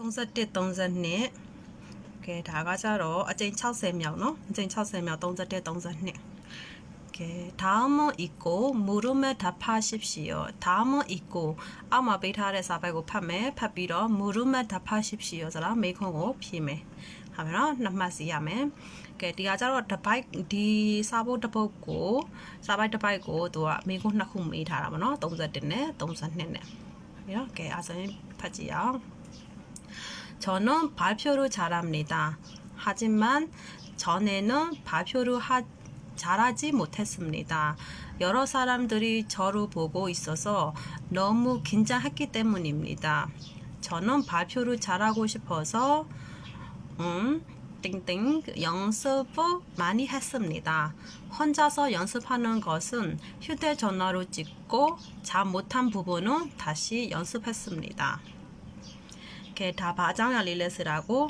31 32ကဲဒါကကြတော့အကျဉ်း60မြောက်เนาะအကျဉ်း60မြောက်31 32ကဲဒါမှအီကိုမူရမတ်ဒါဖာရှိဖြစ်ရောဒါမှအီကိုအောက်မှာပေးထားတဲ့စာပိုက်ကိုဖတ်မယ်ဖတ်ပြီးတော့မူရမတ်ဒါဖာရှိဖြစ်ရောဆိုတော့မိခွန်းကိုဖြည့်မယ်ဟာမယ်နော်နှစ်မှတ်စီရမယ်ကဲဒီကကြတော့တပိုက်ဒီစာဖို့တပုတ်ကိုစာပိုက်တပိုက်ကိုသူကမိခွန်းနှစ်ခုမေးထားတာပေါ့နော်31နဲ့32နဲ့နော်ကဲအားစရင်ဖတ်ကြည့်အောင် 저는 발표를 잘합니다. 하지만 전에는 발표를 하, 잘하지 못했습니다. 여러 사람들이 저를 보고 있어서 너무 긴장했기 때문입니다. 저는 발표를 잘하고 싶어서 음, 띵띵 연습을 많이 했습니다. 혼자서 연습하는 것은 휴대전화로 찍고 잘 못한 부분은 다시 연습했습니다. ကဲဒါဘာအကြောင်းအရာလေးလဲဆိုတာကို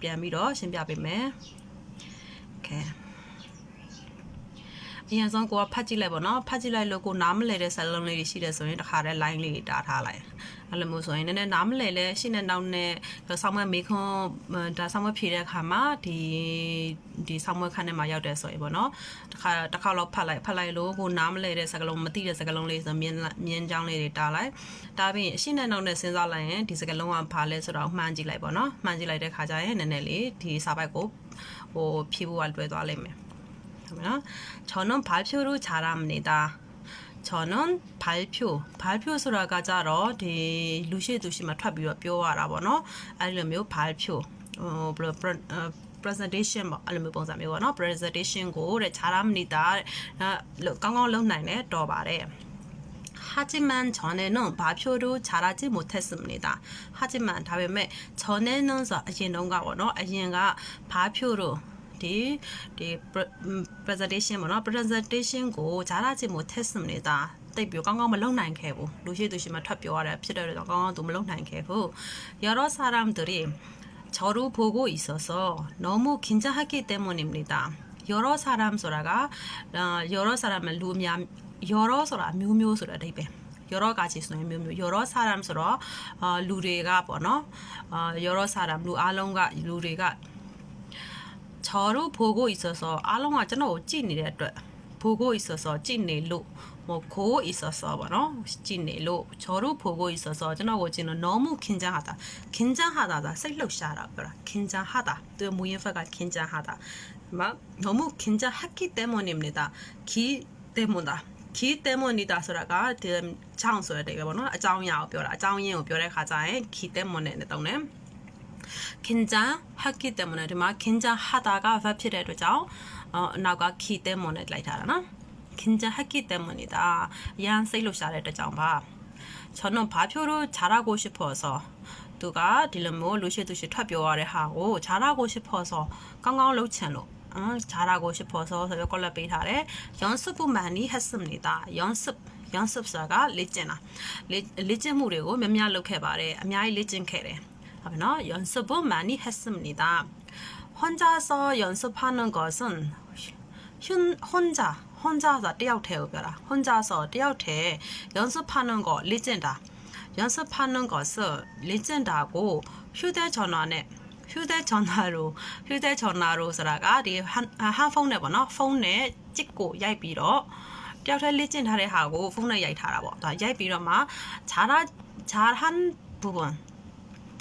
ပြန်ပြီးတော့ရှင်းပြပေးမယ်။ကဲ အရင်ဆုံးကိုကဖတ်ကြည့်လိုက်ပါတော့ဖတ်ကြည့်လိုက်လို့ကိုနားမလည်တဲ့စာလုံးလေးတွေရှိတယ်ဆိုရင်တစ်ခါတည်း line လေးတားထားလိုက်အဲ့လိုမျိုးဆိုရင်နည်းနည်းနားမလည်လဲရှင်းတဲ့နောက်နဲ့ဆောင်းမွေးမေခွန်းဒါဆောင်းမွေးဖြေတဲ့အခါမှာဒီဒီဆောင်းမွေးခန်းထဲမှာရောက်တယ်ဆိုရင်ပေါ့နော်တစ်ခါတစ်ခါတော့ဖတ်လိုက်ဖတ်လိုက်လို့ကိုနားမလည်တဲ့စကားလုံးမသိတဲ့စကားလုံးလေးဆိုမြင်းမြင်းချောင်းလေးတွေတားလိုက်တားပြီးရင်ရှင်းတဲ့နောက်နဲ့စဉ်းစားလိုက်ရင်ဒီစကားလုံးကဘာလဲဆိုတော့မှန်းကြည့်လိုက်ပေါ့နော်မှန်းကြည့်လိုက်တဲ့ခါကျရင်နည်းနည်းလေးဒီစာပိုက်ကိုဟိုဖြည့်ဖို့ကလွယ်သွားလိမ့်မယ် ဟုတ်မလား저는 발표를 잘합니다. 저는 발표 발표ဆိုတာကကြတော့ဒီလူရှိသူရှိမှထွက်ပြီးတော့ပြောရတာပေါ့နော်အဲ့လိုမျိုး 발표 ဟိုဘယ်လို presentation ပေါ့အဲ့လိုမျိုးပုံစံမျိုးပေါ့နော် presentation ကိုတဲ့ 잘합니다 တဲ့ကောင်းကောင်းလုပ်နိုင်တယ်တော်ပါတယ် 하지만 전에는 발표를 잘하지 못했습니다. 하지만 다음에 전에는 아yen동가 원어 아yen가 발표로 디, 디 presentation ပေါ့နော် presentation ကို잘하지 못했습니다. တိတ်ပြောကောင်းကောင်းမလုပ်နိုင်ခဲ့ဘူးလူရှိသူရှိမှထွက်ပြောရတယ်ဖြစ်တဲ့တော့ကောင်းကောင်းသူမလုပ်နိုင်ခဲ့ဘူး 여러 사람들이 저를 보고 있어서 너무 긴장하기 때문입니다. 여러 사람 소라가 어, 여러 사람은 루냐 여러 소라 묘묘 소라 이be 여러 가지 소리 묘묘 여러 사람 소라 어, 루레가 뭐너 어, 여러 사람 루 알롱가 루레가 저로 보고 있어서 아롱아 저는 어찌니래도 보고 있어서 찐내로 뭐 고 있어서 뭐로 찐내로 저로 보고 있어서 저는 어찌는 너무 긴장하다. 긴장하다다. 슬로샤라 그라. 긴장하다. 또 무인파가 긴장하다. 막 너무 긴장했기 때문입니다. 기 때문이다. 기 때문이다. 소라가 지금 장소에 되게 보는 장야오 벼라. 장인을 벼라 가자에 기 때문에 내동네. 긴장 했기 때문에 정말 긴장하다가 바피를 그 죠? 어, 나가 기 때문에 라이타라 나. 긴장했기 때문이 다. 이한 세일로샤를 정 봐. 저는 발표를 잘하고 싶어서 누가 딜럼모 루시두시 탑요아를 하고 잘하고 싶어서 깡깡 로첸로 잘하고 싶어서 새벽 걸러 베이타래 연습을 많이 했습니 다. 연습 연습사가 레제나 레제무레고 몇몇 이렇게 말 해. 아마이 레진 캐 래. 언어 연습을 많이 했습니다. 혼자서 연습하는 것은 혼자 혼자서 뛰어태우거라. 혼자서 뛰어태 연습하는 거 리젠다. 연습하는 것을 리젠다고 휴대전화에 휴대전화로 휴대전화로 쓰다가 한폰에 아, 번호 폰에 찍고 얇비로 띄어태 리젠다를 하고 폰에 얇다라고 얇비로 막 잘한 부분.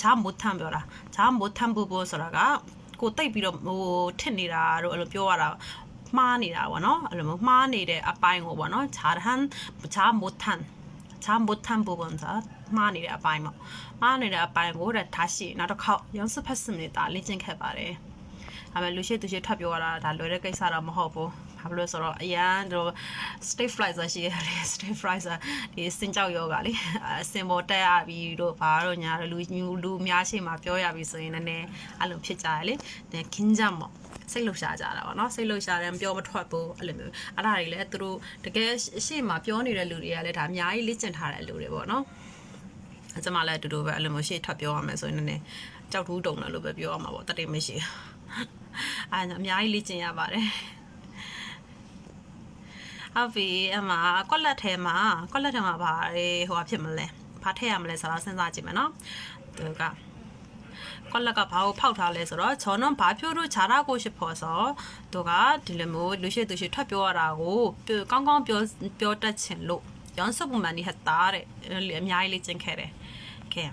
ချားမထမ်းပြောတာချားမထမ်းဘူးဘူးဆိုတာကကိုတိတ်ပြီးတော့ဟိုထစ်နေတာတို့အဲ့လိုပြောရတာမှားနေတာပေါ့နော်အဲ့လိုမျိုးမှားနေတဲ့အပိုင်းကိုပေါ့နော်ချားဟန်ချားမထမ်းချားမထမ်းဘူးဘူးဆိုတာမှားနေတဲ့အပိုင်းပေါ့မှားနေတဲ့အပိုင်းကိုတဲ့ထားရှိနောက်တစ်ခေါက်ရုံးစဖက်စမနေတာလေ့ကျင့်ခဲ့ပါတယ်အဲ့မဲ့လူရှိသူရှိထပ်ပြောရတာဒါလွယ်တဲ့ကိစ္စတော့မဟုတ်ဘူး ဘာလို့လဲဆိုတော့အရန်တို့ state flight ဆိုရှိရတယ် state flight ဆိုဒီစင်ကြောက်ယောဂလေအစင်ပေါ်တက်ရပြီတို့ဘာတို့ညာတို့လူလူများရှိမှပြောရပြီဆိုရင်လည်းအဲ့လိုဖြစ်ကြရလေခင်းကြမော့စိတ်လှုပ်ရှားကြတာပေါ့နော်စိတ်လှုပ်ရှားတယ်ပြောမထွက်ဘူးအဲ့လိုမျိုးအဲ့ဒါတွေလည်းသူတို့တကယ်ရှေ့မှာပြောနေတဲ့လူတွေကလည်းဒါအများကြီးလေ့ကျင့်ထားတဲ့လူတွေပေါ့နော်အကျမလည်းအတူတူပဲအဲ့လိုမျိုးရှေ့ထွက်ပြောရမယ်ဆိုရင်လည်းကြောက်ထူးတုံတယ်လို့ပဲပြောရမှာပေါ့တတိမရှိအဲ့ဒါအများကြီးလေ့ကျင့်ရပါတယ် ဟုတ်ပြီအမကွက်လက်ထဲမှာကွက်လက်ထဲမှာဘာဟိုဟာဖြစ်မလဲဘာထည့်ရမလဲဆိုတော့စဉ်းစားကြည့်မယ်နော်သူကကွက်လက်ကဘာကိုဖောက်ထားလဲဆိုတော့ကျွန်တော်ဘာဖြိုးလို့ခြားရကိုရှိဖို့ဆိုသူကဒီလိုမျိုးလူရှိသူရှိထွက်ပြောရတာကိုကောင်းကောင်းပြောပြောတတ်ချင်လို့ရောင်းစပူမန်ဒီဟတ်တာတဲ့အများကြီးလေးကျင်ခဲ့တယ်ကဲ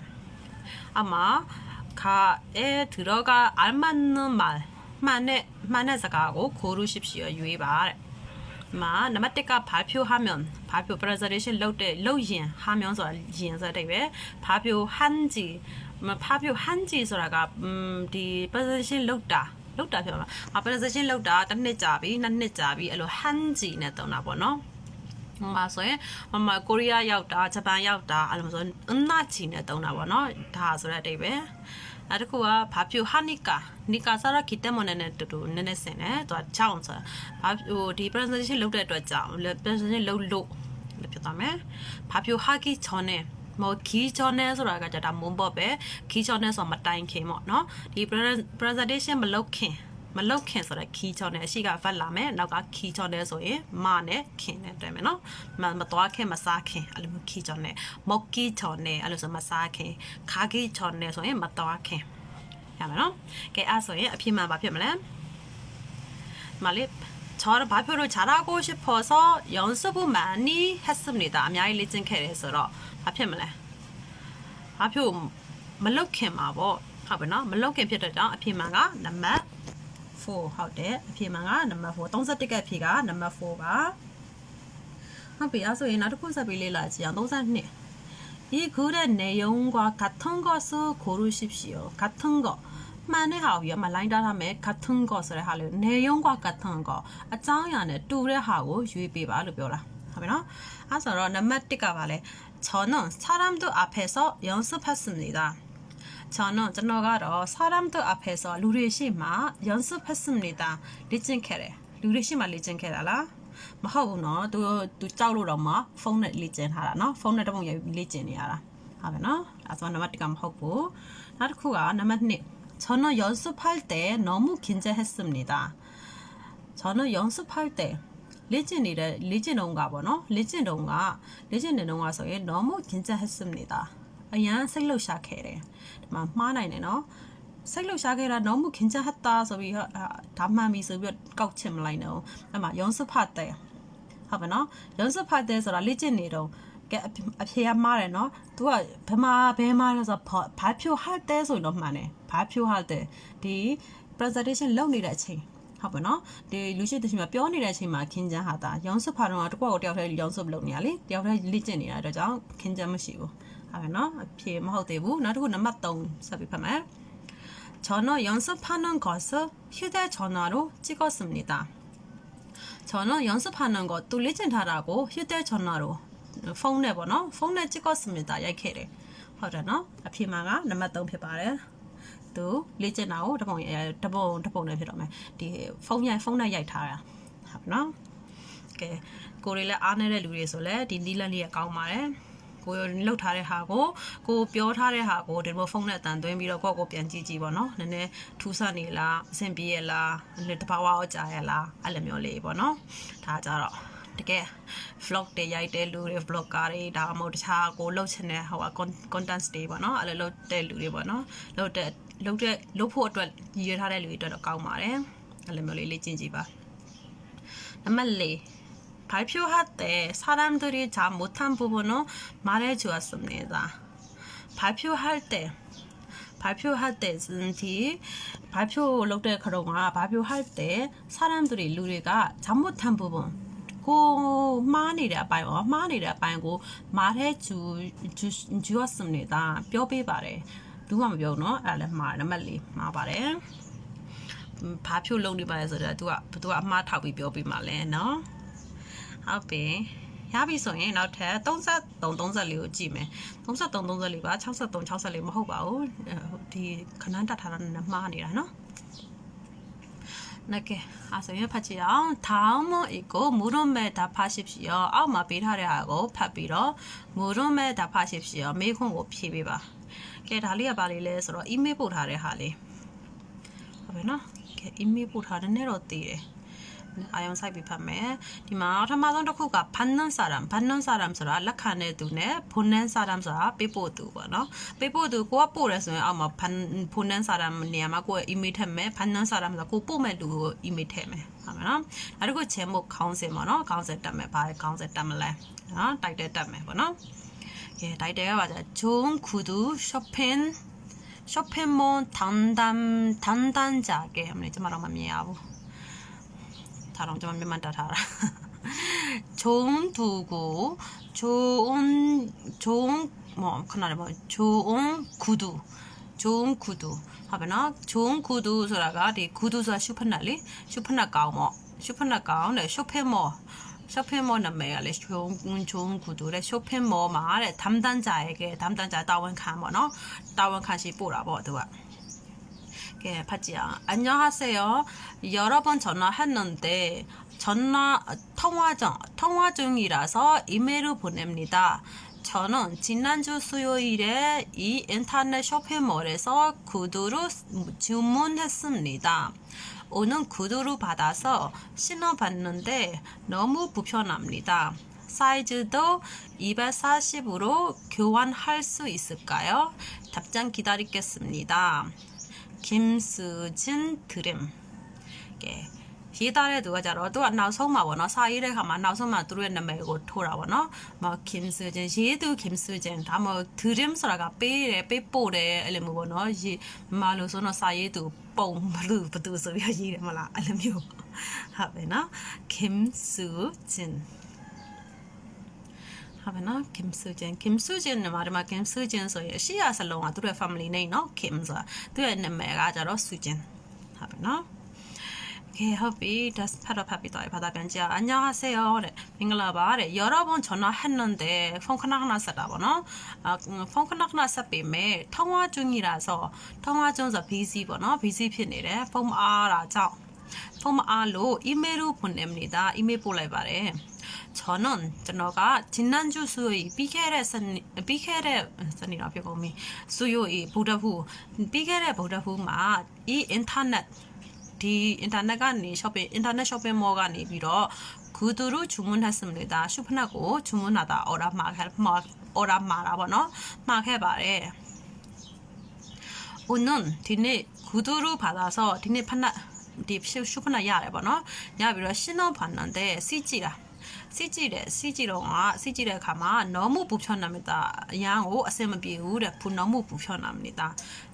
အမခါအဲသူတို့ကအမန်နမမှန်နဲ့မှန်တဲ့စကားကိုခိုးလို့ရှိဖြစ်ရရွေးပါတဲ့ မှာနံပါတ်1ကဘာဖြိုးဟာမြွန်ဘာဖြိုး presentation လုပ်တဲ့လုပ်ရင်ဟာမြွန်ဆိုတာရင်ဆိုတဲ့ပဲဘာဖြိုးဟန်ဂျီမဘာဖြိုးဟန်ဂျီဆိုတာကဒီ presentation လုပ်တာလုပ်တာပြောမှာအ presentation လုပ်တာတစ်နှစ်ကြာပြီနှစ်နှစ်ကြာပြီအဲ့လိုဟန်ဂျီနဲ့တုံးတာပေါ့နော်ဟိုမှာဆိုရင်မမကိုရီးယားရောက်တာဂျပန်ရောက်တာအဲ့လိုဆိုအနာချီနဲ့တုံးတာပေါ့နော်ဒါဆိုတဲ့အတိတ်ပဲ အဲ့တကူကဘာဖြူဟာနီကာနီကာဆာရာကီတမွန်နဲ့တူတူနည်းနည်းစင်တယ်သူကချောင်းဆိုတာဘာဟိုဒီ presentation လုပ်တဲ့အတွက်ကြောင့် presentation လုပ်လို့လည်းဖြစ်သွားမယ်ဘာဖြူဟာကီချောင်းနဲ့မော်ခီချော်နယ်ဆိုတာကကြတာမုံပေါ့ပဲခီချော်နယ်ဆိုမတိုင်ခင်ပေါ့နော်ဒီ presentation မလုပ်ခင် မလောက်ခင်ဆိုတော့ခီချော်နဲ့အရှိကဗတ်လာမယ်နောက်ကခီချော်နဲ့ဆိုရင်မနဲ့ခင်နဲ့တွေ့မယ်နော်မမသွားခင်မစားခင်အဲ့လိုမျိုးခီချော်နဲ့မောက်ကီချော်နဲ့အဲ့လိုဆိုမစားခင်ခါကီချော်နဲ့ဆိုရင်မသွားခင်ရမယ်နော်ကဲအဲ့ဆိုရင်အဖြစ်မှန်ဘာဖြစ်မလဲမလေး저는 발표를 잘하고 싶어서 연습을 많이 했습니다. 아미아이 리즌 캐리에서 발표 말래. 발표မလုတ်ခင်မှာပေါ့ဟုတ်ပြီနော်မလုတ်ခင်ဖြစ်တဲ့ကြောင့်အဖြေမှန်ကနံပါတ် 4ဟုတ်တယ်အဖြေမှန်ကနံပါတ်4 31ကဖြေကနံပါတ်4ပါဟုတ်ပြီအဲ့ဆိုရင်နောက်တစ်ခုဆက်ပြီးလေ့လာကြည့်အောင်32이 글의 내용과 같은 것을 고르십시오. 같은 거.မှန်တဲ့ဟာကိုရမလိုင်းတားထားမယ် 같은 거ဆိုတဲ့ဟာလေးနေယုံက 같은 거အကြောင်းအရာနဲ့တူတဲ့ဟာကိုရွေးပေးပါလို့ပြောတာဟုတ်ပြီနော်အဲဆိုတော့နံပါတ်1ကပါလဲ저는사람들앞에서연습했습니다 저는ကျွန်တော်ကတော့사람들앞에서လူတွေရှိမှ연습했습니다လေ့ကျင့်ခဲ့တယ်လူတွေရှိမှလေ့ကျင့်ခဲ့တာလားမဟုတ်ဘူးเนาะသူသူကြောက်လို့တော့မှဖုန်းနဲ့လေ့ကျင့်ထားတာเนาะဖုန်းနဲ့တပုံရိုက်လေ့ကျင့်နေရတာဟုတ်ပြီเนาะအဲဆိုနံပါတ်1ကမဟုတ်ဘူးနောက်တစ်ခုကနံပါတ်2 저는 연습할 때 너무 긴장했습니다. 저는 연습할 때 레진이래 레진온가 보노 레진온가 레진온가 소에 너무 긴장했습니다. 아야 생로 시작해래. 막 마나이네 너. 생로 시작해라 너 မှာမှားနိုင်တယ်နော်စိတ်လှုပ်ရှားခဲ့တာနော်မူခင်ချဟတ်တာဆိုပြီးဒါမှန်ပြီဆိုပြီးကောက်ချင်မလိုက်တော့အဲ့မှာရုံးစဖတ်တဲ့ဟုတ်ပါနော်ရုံးစဖတ်တဲ့ဆိုတာလေ့ကျင့်နေတော့ကဲအဖြေရမှားတယ်နော်သူကဘမဘဲမှားလဲဆိုတော့ဘာဖြိုဟတ်တဲ့ဆိုရင်တော့မှန်တယ်ဘာဖြိုဟတ်တဲ့ဒီ presentation လုပ်နေတဲ့အချိန်ဟုတ်ပါနော်ဒီလူရှိတဲ့ချိန်မှာပြောနေတဲ့အချိန်မှာခင်ကျန်းဟာတာရောင်းစဖာတော့တကွက်ကိုတယောက်တည်းရောင်းစပ်လုပ်နေရလေတယောက်တည်းလေ့ကျင့်နေတာတော့ကြောင့်ခင်ကျန်းမရှိဘူး ဟုတ်ပါနော်အဖြေမဟုတ်သေးဘူးနောက်တစ်ခုနံပါတ်3ဆက်ပြီးဖတ်မယ်저는연습하는것을휴대전화로찍었습니다 저는연습하는것도လေ့ကျင့်ထားတာကို휴대전화로ဖုန်းနဲ့ပေါ့နော်ဖုန်းနဲ့찍었습니다ရိုက်ခဲ့တယ်ဟုတ်တယ်နော်အဖြေမှန်ကနံပါတ်3ဖြစ်ပါတယ်သူလေ့ကျင့်တာကိုတပုံတပုံတပုံနဲ့ဖြစ်တော့မယ်ဒီဖုန်းရိုက်ဖုန်းနဲ့ရိုက်ထားတာဟုတ်နော်ကဲကိုရီလည်းအားနေတဲ့လူတွေဆိုလည်းဒီနီးလန်းလေးကကောင်းပါတယ် ကိုလှုပ်ထားတဲ့ဟာကိုကိုပြောထားတဲ့ဟာကိုဒီလိုဖုန်းနဲ့အတန်သွင်းပြီးတော့ကိုယ့်ကိုပြန်ကြည့်ကြည့်ပေါ့နော်နည်းနည်းထူးဆန်းနေလားအဆင်ပြေရလားတဘာဝအောင်ကြာရလားအဲ့လိုမျိုးလေးပေါ့နော်ဒါကြတော့တကယ် vlog တွေရိုက်တဲ့လူတွေ vlogger တွေဒါမှမဟုတ်တခြားကိုလှုပ်ချင်တဲ့ဟို content တွေပေါ့နော်အဲ့လိုလှုပ်တဲ့လူတွေပေါ့နော်လှုပ်တဲ့လှုပ်တဲ့လှုပ်ဖို့အတွက်ရည်ရွယ်ထားတဲ့လူတွေအတွက်တော့ကောင်းပါတယ်အဲ့လိုမျိုးလေးလေ့ကျင့်ကြည့်ပါနံပါတ်၄ 발표할 때 사람들이 잘 못한 부분을 말해 주었습니다. 발표할 때 발표할 때 쓴뒤 발표လုပ်တဲ့ခရုံက발표할 때 사람들이လူတွေက잘못한 부분ကိုမှားနေတဲ့အပိုင်းပေါ့မှားနေတဲ့အပိုင်းကိုမားတဲ့ဂျူဂျူဂျူရစနေတာပြောပေးပါတယ်ဘူးမှမပြောဘူးเนาะအဲ့ဒါလည်းမှားနံပါတ်၄မှားပါတယ်ဘာဖြိုးလုံးနေပါလဲဆိုတော့ तू က तू ကအမှားထောက်ပြီးပြောပေးမှလဲเนาะ ဟုတ်ပြီရပြီဆိုရင်နောက်ထပ်33 34ကိုကြည့်မယ်33 34ပါ63 64မဟုတ်ပါဘူးဒီခဏတတ်ထားတာနဲ့မှားနေတာနော်နကဲအစရဖတ်ချင်အောင်ထောင်းမအီကိုမူရုမဲဒါဖတ်ရှိဖြစ်ရောအောက်မှာပေးထားတဲ့ဟာကိုဖတ်ပြီးတော့မူရုမဲဒါဖတ်ရှိဖြစ်ရောမေးခွန်းကိုဖြေပေးပါကဲဒါလေးကပါလေလဲဆိုတော့ email ပို့ထားတဲ့ဟာလေးဟုတ်ပြီနော်ကဲ email ပို့ထားတဲ့နဲ့တော့တည်တယ် အာယုံဆိုင်ပြီးဖတ်မယ်ဒီမှာပထမဆုံးတစ်ခုကဘန်နန်စာရမ်ဘန်နန်စာရမ်ဆိုတာလက်ခံတဲ့သူနဲ့ဖုန်နန်စာရမ်ဆိုတာပေးပို့သူပေါ့နော်ပေးပို့သူကိုကပို့ရဲဆိုရင်အောက်မှာဘန်ဖုန်နန်စာရမ်နေရာမှာကိုယ့်ရဲ့ email ထည့်မယ်ဘန်နန်စာရမ်ဆိုတာကိုပို့မဲ့လူကို email ထည့်မယ်ဟုတ်မယ်နော်နောက်တစ်ခုချင်ဖို့ခေါင်းစဉ်ပေါ့နော်ခေါင်းစဉ်တက်မယ်ဘာခေါင်းစဉ်တက်မလဲနော်တိုက်တဲ့တက်မယ်ပေါ့နော်ကဲတိုက်တဲ့ကပါကြဂျုံခုဒူ shopping 쇼핑몰 단단 단단자게 아무리 좀 말하면 미야고 다른 좀 몇만 다 달아 좋은 두고 좋은 좋은 뭐 그날에 뭐 좋은 구두 좋은 구두 하거나 좋은 구두 소라가 디 구두서 슈퍼날리 슈퍼나 가오 슈퍼나 가오네 쇼핑몰 쇼핑몰 남매가 좋은 좋은 구두래 쇼핑몰 말에 담당자에게 담당자 따원 칸뭐 너 따원 칸시 보라 뭐 누가 예, 파지야. 안녕하세요. 여러 번 전화했는데 전화 통화 중 통화 중이라서 이메일을 보냅니다. 저는 지난주 수요일에 이 인터넷 쇼핑몰에서 구두를 주문했습니다. 오늘 구두를 받아서 신어봤는데 너무 불편합니다. 사이즈도 240으로 교환할 수 있을까요? 답장 기다리겠습니다. 김수진 드림 ကဲရေးသားတဲ့သူကကြတော့သူကနောက်ဆုံးမှာပေါ့နော်စာရေးတဲ့ခါမှာနောက်ဆုံးမှာသူတို့ရဲ့နာမည်ကိုထိုးတာပေါ့နော်မခင်ဆူဂျင်ရေးသူခင်ဆူဂျင်ဒါမှမဟုတ် dream ဆိုတာကပေးတယ်ပေးပို့တယ်အဲ့လိုမျိုးပေါ့နော်ရေးမလို့ဆိုတော့စာရေးသူပုံဘလူဘသူဆိုပြီးရေးတယ်မလားအဲ့လိုမျိုးဟုတ်ပဲနော်ခင်ဆူဂျင် ဟာဗနာကင်ဆူဂျင်ကင်ဆူဂျင်နမှာဒီမှာကင်ဆူဂျင်ဆိုရင်အရှိရစလုံးကသူတို့ရဲ့ family name เนาะကင်ဆိုတာသူရဲ့နာမည်ကကြတော့ဆူဂျင်ဟာဗနာကဲဟုတ်ပြီဒါဖတ်တော့ဖတ်ပြီးတော့ဘာသာပြန်ကြ안녕하세요တဲ့မင်္ဂလာပါတဲ့여러분전화했는데ဖုန်းခဏခဏဆက်တာပေါ့နော်အဖုန်းခဏခဏဆက်ပေမဲ့통화 중이라서 통화 중ဆို busy ပေါ့နော် busy ဖြစ်နေတယ်ဖုန်းမအားတာကြောင့်ဖုန်းမအားလို့ email ကိုဖွင့်နေမနေတာ email ပို့လိုက်ပါတယ် 저는 저너가 지난주 수요일 비케레 선 비케레 선이라 표고미 수요일 보다후 비케레 보다후마 이 인터넷 디 인터넷 간이 쇼핑 인터넷 쇼핑몰 간이 비로 구두를 주문했습니다. 슈퍼나고 주문하다 오라 마해 오라 마라 번호 마해 바래 오늘 디네 구두를 받아서 디네 판나 디 슈퍼나 야래 번호 야 비로 신어 봤는데 CG라 စီကြည့်တ ယ်စီကြည့်တော့ကစီကြည့်တဲ့အခါမှာနော်မှုပူဖြောင်းနာမတာအရန်ကိုအဆင်မပြေဘူးတဲ့ဖူနော်မှုပူဖြောင်းနာမနေတာ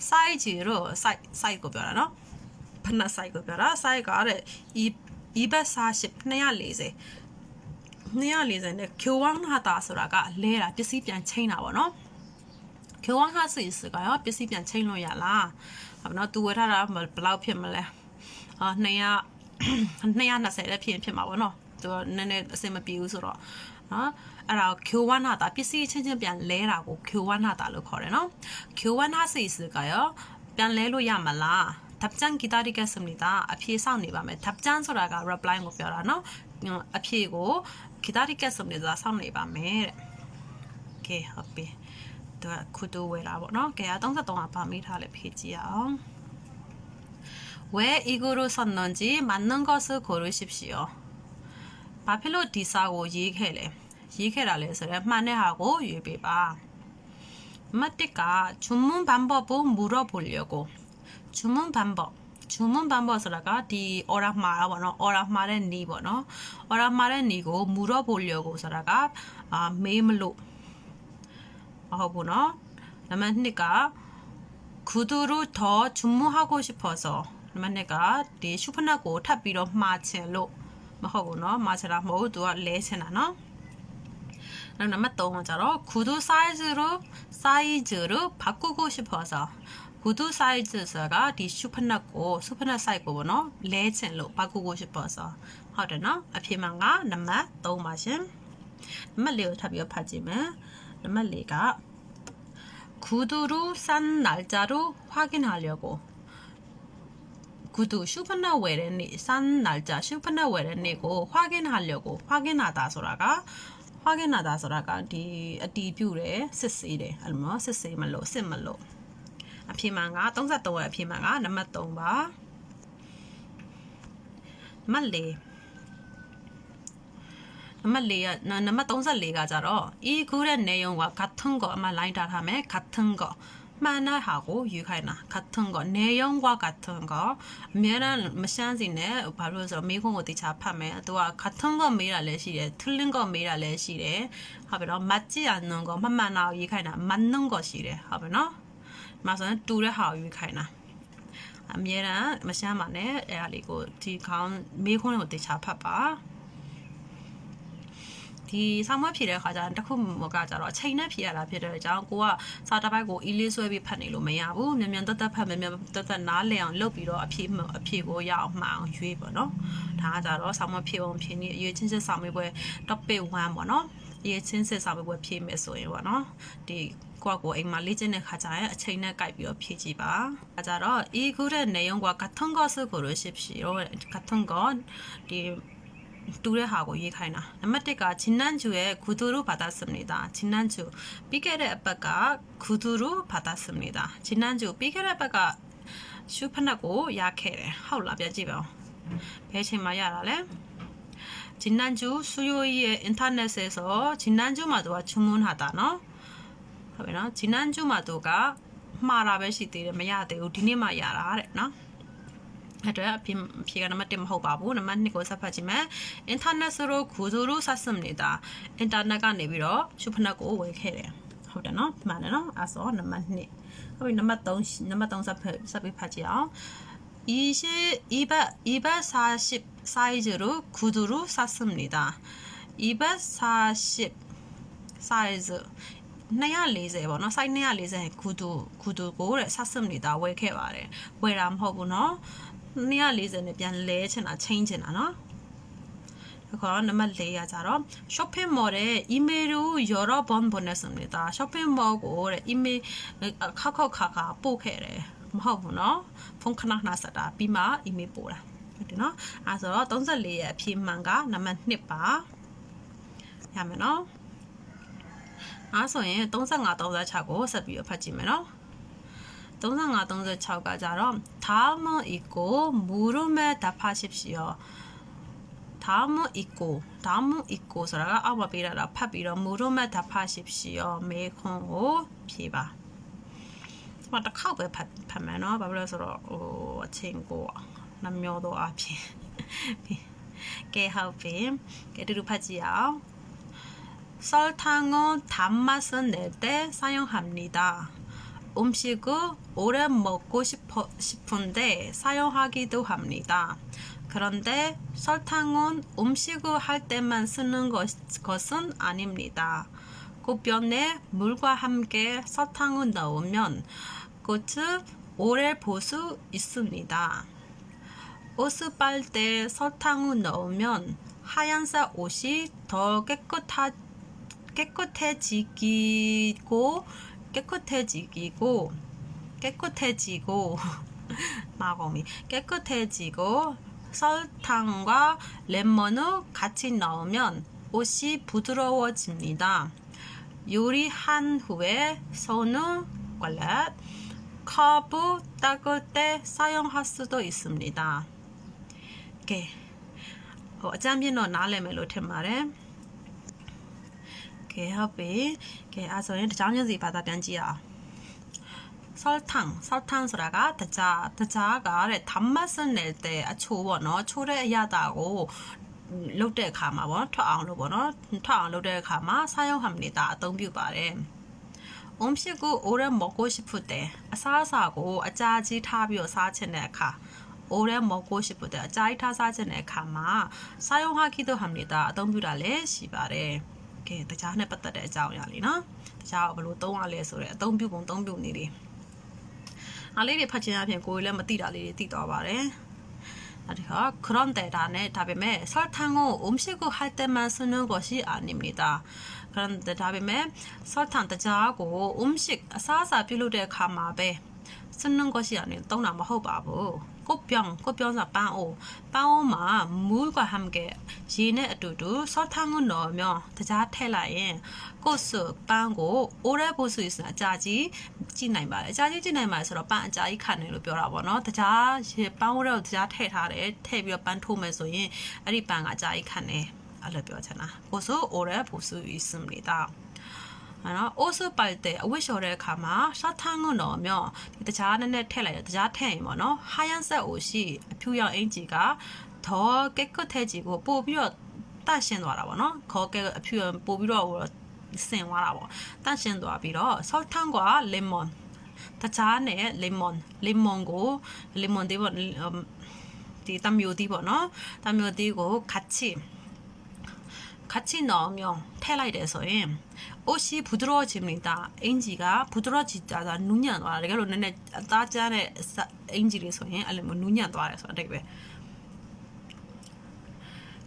size ကြီးတော့ size size ကိုပြောတာနော်ဖနာ size ကိုပြောတာ size ကတဲ့ e e-bus 240 240နဲ့ Q1 ဟာတာဆိုတာကလဲတာပစ္စည်းပြန်ချိန်တာပေါ့နော် Q1 ဟာစီစကရောပစ္စည်းပြန်ချိန်လို့ရလားဟုတ်နော်သူဝယ်ထားတာဘယ်လောက်ဖြစ်မလဲအာ200 220လည်းဖြစ်ဖြစ်မှာပေါ့နော် သူကနည်းနည်းအဆင်မပြေဘူးဆိုတော့နော်အဲ့ဒါခ ्यो ဝနာတာပစ္စည်းချင်းချင်းပြန်လဲတာကိုခ ्यो ဝနာတာလို့ခေါ်တယ်နော်ခ ्यो ဝနာစီစကရောပြန်လဲလို့ရမလား답장 기다리겠습니다အဖြေစောင့်နေပါမယ်답장ဆိုတာက reply ကိုပြောတာနော်အဖြေကို기다리겠습니다စောင့်နေပါမယ်တဲ့ Okay ဟုတ်ပြီသူကခုတိုးဝယ်လာပေါ့နော်ကဲ33ကပါမိထားလဲဖြည့်ကြည့်အောင်왜이거로썼는지맞는것을고르십시오 ဘာဖြစ်လို့ဒီစာကိုရေးခဲ့လဲရေးခဲ့တာလဲဆိုတော့မှန်တဲ့ဟာကိုရွေးပေးပါမတ်တစ်က 주문 방법을 물어보려고 주문 방법 주문 방법ဆိုတာကဒီ order မှာတာပေါ့နော် order မှာတဲ့နေပေါ့နော် order မှာတဲ့နေကို 물어보려고ဆိုတာကအာမေးမလို့မဟုတ်ဘူးနော်နံပါတ်2က 구두를 더 주문하고 싶어서 နံပါတ်2ကဒီရှုဖနက်ကိုထပ်ပြီးတော့မှာချင်လို့ မဟုတ်ဘူးเนาะမှာချင်တာမဟုတ်သူကလဲချင်တာเนาะနောက်နံပါတ်3ကကြတော့ 구두 사이즈로 사이즈로 바꾸고 싶어서 구두 사이즈ဆိုတာဒီရှုဖနက်ကိုရှုဖနက် size ကိုပေါ့နော်လဲချင်လို့ 바꾸고 싶어서 ဟုတ်တယ်နော်အဖြစ်မှန်ကနံပါတ်3ပါရှင်နံပါတ်4ကိုထပ်ပြီးတော့ဖတ်ကြည့်မယ်နံပါတ်4က 구두로 산 날짜로 확인하려고 ကုတုရှုဖနာဝယ်တဲ့နေ့စန်းနာကြရှုဖနာဝယ်တဲ့နေ့ကိုဟွာကင်းဟာလျော်ကိုဟွာကင်းနာတာဆိုတာကဟွာကင်းနာတာဆိုတာကဒီအတီးပြူတယ်စစ်ဆေးတယ်အဲ့လိုမျိုးစစ်ဆေးမလို့စစ်မလို့အဖြေမှန်က33ရဲ့အဖြေမှန်ကနံပါတ်3ပါမလေးအမလေးကနံပါတ်34ကကြတော့ဤကူတဲ့နေုံကခတ်ထုံကအမလိုက်တာထားမယ်ခတ်ထုံက န်တဲ့ဟာကိုယူခိုင်းတာ 같은 거 내용과 같은 거အများအားမရှမ်းစီနဲ့ဘာလို့လဲဆိုတော့မိခွန်းကိုတခြားဖတ်မယ်သူက 같은 거မေးတာလည်းရှိတယ်틀린 거မေးတာလည်းရှိတယ်ဟုတ်ပြီနော်맞지 않는 거မမှန်တာကိုယူခိုင်းတာ맞는 거ရှိတယ်ဟုတ်ပြီနော်ဒီမှာဆိုရင်တူတဲ့ဟာကိုယူခိုင်းတာအမြဲတမ်းမရှမ်းပါနဲ့အဲ့ဒါလေးကိုဒီခေါင်းမေးခွန်းကိုတခြားဖတ်ပါ ဒီဆောင်းမဖြည့်တဲ့အခါကျတခုမကကြတော့အချိန်နဲ့ဖြည့်ရတာဖြစ်တဲ့အကြောင်းကိုကစာတစ်ပိုက်ကိုအီးလေးဆွဲပြီးဖတ်နေလို့မရဘူးမြန်မြန်တက်တက်ဖတ်မြန်မြန်တက်တက်နားလည်အောင်လုပ်ပြီးတော့အဖြေအဖြေကိုရအောင်မှအောင်ရွေးပေါ့နော်ဒါကကြတော့ဆောင်းမဖြည့်အောင်ဖြည့်နေအရေးချင်းစစ်ဆောင်းမေးပွဲ topic 1ပေါ့နော်အရေးချင်းစစ်ဆောင်းမေးပွဲဖြည့်မယ်ဆိုရင်ပေါ့နော်ဒီကွာကိုအိမ်မှာလေ့ကျင့်တဲ့ခါကျရင်အချိန်နဲ့ကြိုက်ပြီးတော့ဖြည့်ကြည့်ပါ။အဲကြတော့ဤခုတဲ့နေုံကွာကထုံကောဆုကိုလို့ရှိဖြစ်ရောကထုံကောဒီ တူတဲ့ဟာကိုရေးခိုင်းတာနံပါတ်1ကဂျင်းနန်ဂျူရဲ့ဂူတူရုဘာသာစမနေတာဂျင်းနန်ဂျူပြီးခဲ့တဲ့အပတ်ကဂူတူရုဘာသာစမနေတာဂျင်းနန်ဂျူပြီးခဲ့တဲ့အပတ်ကရှုဖနက်ကိုရခဲ့တယ်ဟုတ်လားပြန်ကြည့်ပါဦးဘယ်ချိန်မှာရတာလဲဂျင်းနန်ဂျူဆူယိုရဲ့ internet ဆဲဆိုဂျင်းနန်ဂျူမှာသူကချုံမွန်းဟာတာနော်ဟုတ်ပြီနော်ဂျင်းနန်ဂျူမှာသူကမှားတာပဲရှိသေးတယ်မရသေးဘူးဒီနေ့မှရတာတဲ့နော် အဲ့တော့အပြင်ဖြေကနံပါတ်1မဟုတ်ပါဘူးနံပါတ်2ကိုဆက်ဖတ်ကြည့်မယ်အင်တာနက်ဆိုတော့ဂူဇိုရိုဆက်စမ်နေတာအင်တာနက်ကနေပြီးတော့ရှုဖနက်ကိုဝယ်ခဲ့တယ်ဟုတ်တယ်နော်ဒီမှာလည်းနော်အဲ့ဆိုနံပါတ်2ဟုတ်ပြီနံပါတ်3နံပါတ်3ဆက်ဖတ်ဆက်ပြီးဖတ်ကြည့်အောင်20 200 240 사이즈로 구두로 샀습니다. 240 사이즈 240ပေါ့နော် size 240ဂူတူဂူတူကိုတဲ့ဆက်စပ်နေတာဝယ်ခဲ့ပါတယ်ဝယ်တာမဟုတ်ဘူးเนาะ 240နဲ့ပြန်လဲချင်တာချိန်ချင်တာเนาะခေါ်နံပါတ်၄ရကြတော့ shopping mall တဲ့ email ကို Europe bond bonus နဲ့ဒါ shopping mall ကိုတဲ့ email ခောက်ခောက်ခါခါပို့ခဲ့တယ်မဟုတ်ဘူးเนาะဖုန်းခဏခဏဆက်တာပြီးမှ email ပို့တာဟုတ်တယ်เนาะအဲဆိုတော့34ရဲ့အဖြေမှန်ကနံပါတ်1ပါရမယ်เนาะအဲဆိုရင်35 36ကိုဆက်ပြီးအဖတ်ကြည့်မယ်เนาะ 35 36ကကြတော့다음은있고물음에답하십시오 다음은있고 다음은있고ဆိုတာကအောက်မှာပေးတာတော့ဖတ်ပြီးတော့물음에답하십시오မေခွန်းကိုဖြေပါဒီမှာတစ်ခေါက်ပဲဖတ်ဖတ်မယ်နော်ဘာလို့လဲဆိုတော့ဟိုအချိန်ကိုနှမျောတော့အဖြစ်ကဲဟုတ်ပြီကဲတူတူဖတ်ကြည့်အောင် 설탕은 단맛을 낼 때 사용합니다. 음식을 오래 먹고 싶어, 싶은데 사용하기도 합니다. 그런데 설탕은 음식을 할 때만 쓰는 것, 것은 아닙니다. 꽃변에 물과 함께 설탕을 넣으면 꽃을 오래 볼 수 있습니다. 옷을 빨 때 설탕을 넣으면 하얀색 옷이 더 깨끗하, 깨끗해지고 깨끗해지고 깨끗해지고 마검이 깨끗해지고 설탕과 레몬을 같이 넣으면 옷이 부드러워집니다. 요리한 후에 손을 관랏 컵을 닦을 때 사용할 수도 있습니다. 이렇게 어차피 나레멜로 테마레 ကဲဟုတ်ပြီ။ကဲအဲဆိုရင်တကြောင်ချင်းစီဘာသာပြန်ကြည့်အောင်။ 설탕, 설탕ဆိုတာကတကြားတကြားကတဲ့ဓမ္မစနယ်တဲ့အချိုးပေါ့နော်ချိုးတဲ့အရတာကိုလုတ်တဲ့အခါမှာပေါ့ထွက်အောင်လို့ပေါ့နော်ထွက်အောင်လုတ်တဲ့အခါမှာစားရောက်ဟမ်နေတာအသုံးပြုပါတယ်။ 음식을 오래 먹고 싶을 때အစားအစာကိုအကြာကြီးထားပြီးတော့စားချင်တဲ့အခါ 오래 먹고 싶을 때အကြာကြီးထားစားချင်တဲ့အခါမှာစားရုံဟာခိတော့ဟမ်နေတာအသုံးပြုတာလည်းရှိပါတယ်။ ကဲတခြားနဲ့ပတ်သက်တဲ့အကြောင်းအရာလေးနော်။တခြားကဘယ်လိုသုံးရလဲဆိုတော့အသုံးပြုပုံသုံးပြုနေတယ်။အားလေးတွေဖတ်ခြင်းအပြင်ကိုယ်လည်းမသိတာလေးတွေသိသွားပါတယ်။ 아니요. 그런데 다네 다음에 설탕을 음식을 할 때만 쓰는 것이 아닙니다. 그런데 다음에 설탕 자고 음식 사사 필요될 가마베 쓰는 것이 아닌 똥나 먹어봐보. ကိုပြောင်းကိုပြောင်းစာပန်းအိုပန်းအိုမှာမူးကဟမ်ကဲရေနဲ့အတူတူဆော့ထန်းငုံတော်မြောတကြားထည့်လိုက်ရင်ကိုစုပန်းကိုအိုးရဲဖို့ဆိုရင်အကြာကြီးကြည့်နိုင်ပါတယ်အကြာကြီးကြည့်နိုင်ပါတယ်ဆိုတော့ပန်းအကြာကြီးခံတယ်လို့ပြောတာပေါ့နော်တကြားရေပန်းအိုးရဲကိုတကြားထည့်ထားတယ်ထည့်ပြီးတော့ပန်းထိုးမယ်ဆိုရင်အဲ့ဒီပန်းကအကြာကြီးခံတယ်အဲ့လိုပြောချင်တာကိုစုအိုးရဲဖို့ဆိုရင်စမနေတာ နော် also ပိုက်တဲ့အဝတ်လျှော်တဲ့အခါမှာရှာထန်းကွန်တော်မြော့တခြားနည်းနည်းထည့်လိုက်တယ်တခြားထည့်ရင်ပေါ့နော် high end set ကိုရှိအဖြူရောင်အင်ဂျီကတော့ကက်ကွတ်ထဲကြီးကိုပို့ပြီးတော့တန့်ရှင်းသွားတာပေါ့နော်ခေါ်ကက်အဖြူရောင်ပို့ပြီးတော့စင်သွားတာပေါ့တန့်ရှင်းသွားပြီးတော့ salt ထန်းက lemon တခြားနဲ့ lemon lemon ကို lemon ဒီပေါ့ဒီတမျိုးဒီပေါ့နော်တမျိုးဒီကိုခတ်ချီခတ်ချီနော်မျိုးထည့်လိုက်တယ်ဆိုရင် 옷이 부드러워집니다. 엔지가 부드러워지다가 눈이 안 와. 내가 너네 따자네 엔지를 서인 알레 뭐 눈이 안 와서 되게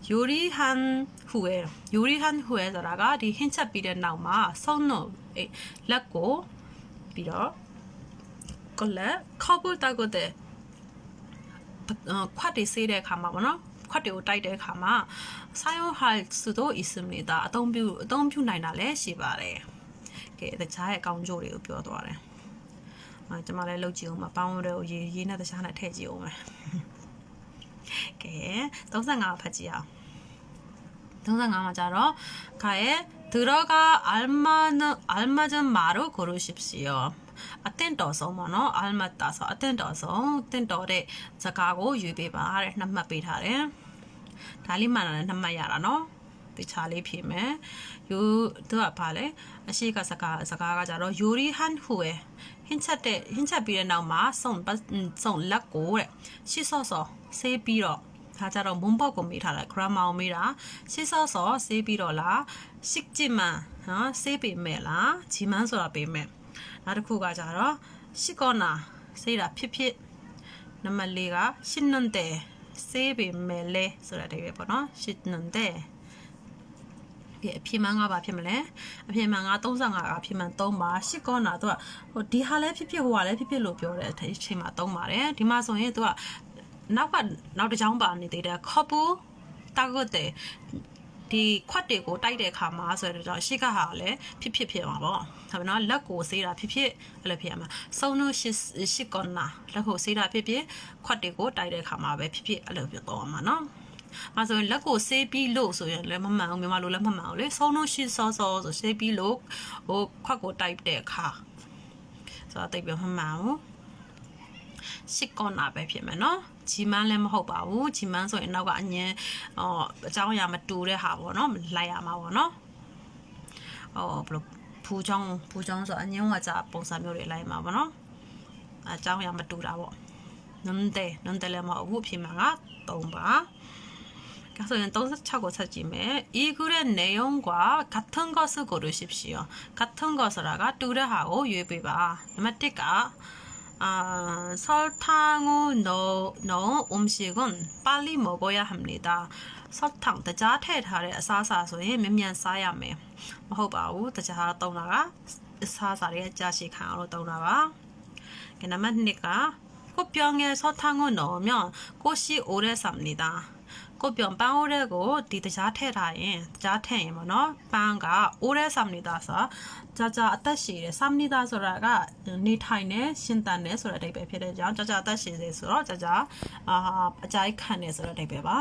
요리한 후에 요리한 후에 자라가 리 힌차 비레 나오마 선노 렛고 비러 걸레 커블 따고데 ခွတ်တွေဆေးတဲ့အခါမှာပေါ့နော် ခွတ်တွေကိုတိုက်တဲ့အခါမှာဆိုင်းဟိုစုတို့ 있습니다 အသုံးပြုအသုံးပြုနိုင်တာလည်းရှိပါတယ်ကဲတခြားရဲ့အကောင်းကျိုးတွေကိုပြောသွားတယ်အဲကျွန်မလည်းလုပ်ကြည့်အောင်မပေါင်းတွေကိုရေးရေးနဲ့တခြားနဲ့ထည့်ကြည့်အောင်မယ်ကဲ35ဖတ်ကြည့်အောင်35မှာကြတော့가에 들어가 알맞은 알맞은 말을 고르십시오. အတင့်တော်ဆုံးပေါ့နော်အလမတ်တာဆိုအတင့်တော်ဆုံးတင့်တော်တဲ့စကားကိုယူပေးပါတဲ့နှစ်မှတ်ပေးထားတယ်ဒါလေးမှလည်းနှစ်မှတ်ရတာနော်တခြားလေးဖြေမယ်ယူသူကပါလေအရှိကစကားစကားကကြတော့ယူရီဟန်ဟူဝဲဟင်းချက်တဲ့ဟင်းချက်ပြီးတဲ့နောက်မှာစုံစုံလက်ကိုတဲ့ရှစ်ဆော့ဆော့ဆေးပြီးတော့ဒါကြတော့မုံပေါက်ကိုမေးထားတယ် grammar ကိုမေးတာရှစ်ဆော့ဆော့ဆေးပြီးတော့လားရှစ်ကြည့်မှဟာဆေးပေမဲ့လားဂျီမန်းဆိုတာပေမဲ့ နောက်တစ်ခုကကြတော့ရှစ်ကောနာစေးတာဖြစ်ဖြစ်နံပါတ်၄ကရှစ်နန်တဲ့စေးပေမဲ့လဲဆိုတာတည်းပဲပေါ့နော်ရှစ်နန်တဲ့ဒီအဖြစ်မှန်ကဘာဖြစ်မလဲအဖြစ်မှန်က35ကအဖြစ်မှန်3ပါရှစ်ကောနာသူကဟိုဒီဟာလည်းဖြစ်ဖြစ်ဟိုဟာလည်းဖြစ်ဖြစ်လို့ပြောတဲ့အချိန်မှာ3ပါတယ်ဒီမှာဆိုရင်သူကနောက်ကနောက်တစ်ချောင်းပါနေသေးတယ်ခေါပူတာဂတ်တဲ့ ဒီခွက်တွေကိုတိုက်တဲ့အခါမှာဆိုတော့ရှေ့ကဟာလည်းဖြစ်ဖြစ်ဖြစ်မှာပေါ့ဒါပေမဲ့လက်ကိုဆေးတာဖြစ်ဖြစ်အဲ့လိုဖြစ်ရမှာစုံလို့ရှစ်ရှစ်ကောနာလက်ကိုဆေးတာဖြစ်ဖြစ်ခွက်တွေကိုတိုက်တဲ့အခါမှာပဲဖြစ်ဖြစ်အဲ့လိုပြောတော့မှာနော်အဲဆိုရင်လက်ကိုဆေးပြီးလို့ဆိုရင်လည်းမမှန်ဘူးမြန်မာလိုလည်းမမှန်ဘူးလေဆုံးလို့ရှစ်စောစောဆိုဆေးပြီးလို့ဟိုခွက်ကိုတိုက်တဲ့အခါဆိုတော့တိတ်ပြမမှန်ဘူးရှစ်ကောနာပဲဖြစ်မယ်နော် ဂျီမန်းလည်းမဟုတ်ပါဘူးဂျီမန်းဆိုရင်နောက်ကအငင်းဟောအကြောင်းအရာမတူတဲ့ဟာပေါ့နော်လိုက်ရမှာပေါ့နော်ဟောဘလို့ဖူချောင်းဖူချောင်းဆိုအငင်းဝါကြပုံစံမျိုးတွေလိုက်မှာပေါ့နော်အကြောင်းအရာမတူတာပေါ့နွန်တဲ့နွန်တယ်လည်းမဟုတ်ဘူးဖြစ်မှာက3ပါ그래서36고 찾지면 이 글의 내용과 같은 것을 고르십시오. 같은 것이라가 뚜레하고 유비바. 마티가 아, 설탕은 넣, 넣은 음식은 빨리 먹어야 합니 다. 설 탕, 대자 태탈에 사사소에 몇면 싸야 매. 호바 우, 대자 떠나가 사사리에 자식 강으로 떠나 가. 그나마 니까 꽃병에 설탕을 넣으면 꽃이 오래 삽니 다. ကိုပြောင်ပန်းအိုးတဲ့ကိုဒီတကြားထည့်ထားရင်တကြားထည့်ရင်ပေါ့နော်ပန်းကအိုးတဲ့ဆမ်နေတာဆိုကြာကြာအသက်ရှည်တယ်ဆမ်နေတာဆိုတာကနေထိုင်နေရှင်တန်နေဆိုတဲ့အဓိပ္ပာယ်ဖြစ်တဲ့ကြောင့်ကြာကြာအသက်ရှည်စေဆိုတော့ကြာကြာအာအကြိုက်ခံနေဆိုတဲ့အဓိပ္ပာယ်ပါ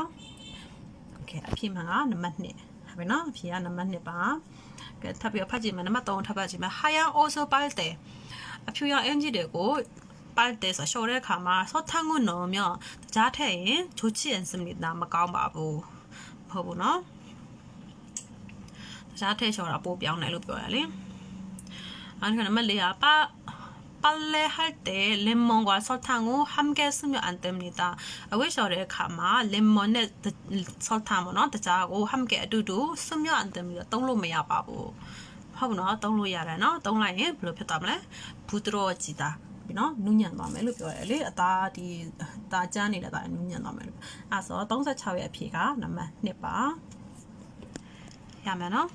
โอเคအဖြစ်မှန်ကနံပါတ်1ဟုတ်ပြီနော်အဖြစ်ကနံပါတ်2ပါကဲထပ်ပြီးဖတ်ကြည့်မယ်နံပါတ်3ထပ်ဖတ်ကြည့်မယ် higher also ပါတဲ့အဖြူရောင်အင်ဂျီတွေကို 빨대에서 쇼를 가마 설탕을 넣으면 자태에 좋지 않습니다.မကောင်းပါဘူး။ဟုတ်ဘူးနော်။자태 쇼라ပို့ပြောင်းတယ်လို့ပြောရလေ။အဲ့ဒါနံပါတ်၄ကပါ빨래할 때 레몬과 설탕을 함께 쓰면 안 됩니다.အဝိရှော်တဲ့အခါမှာ lemon နဲ့ 설탕 ပေါ့နော်တကြားကို 함께အတူတူ쓰면 안 됩니다. သုံးလို့မရပါဘူး။ဟုတ်နော်သုံးလို့ရတယ်နော်သုံးလိုက်ရင်ဘယ်လိုဖြစ်သွားမလဲ부드러워지다 ပြီနော်နူးညံ့သွားမယ်လို့ပြောရတယ်လေအသားဒီအသားကျန်းနေတဲ့သားနူးညံ့သွားမယ်လို့အဲဆို36ရဲ့အဖြေကနံပါတ်1ပါရမယ်နော်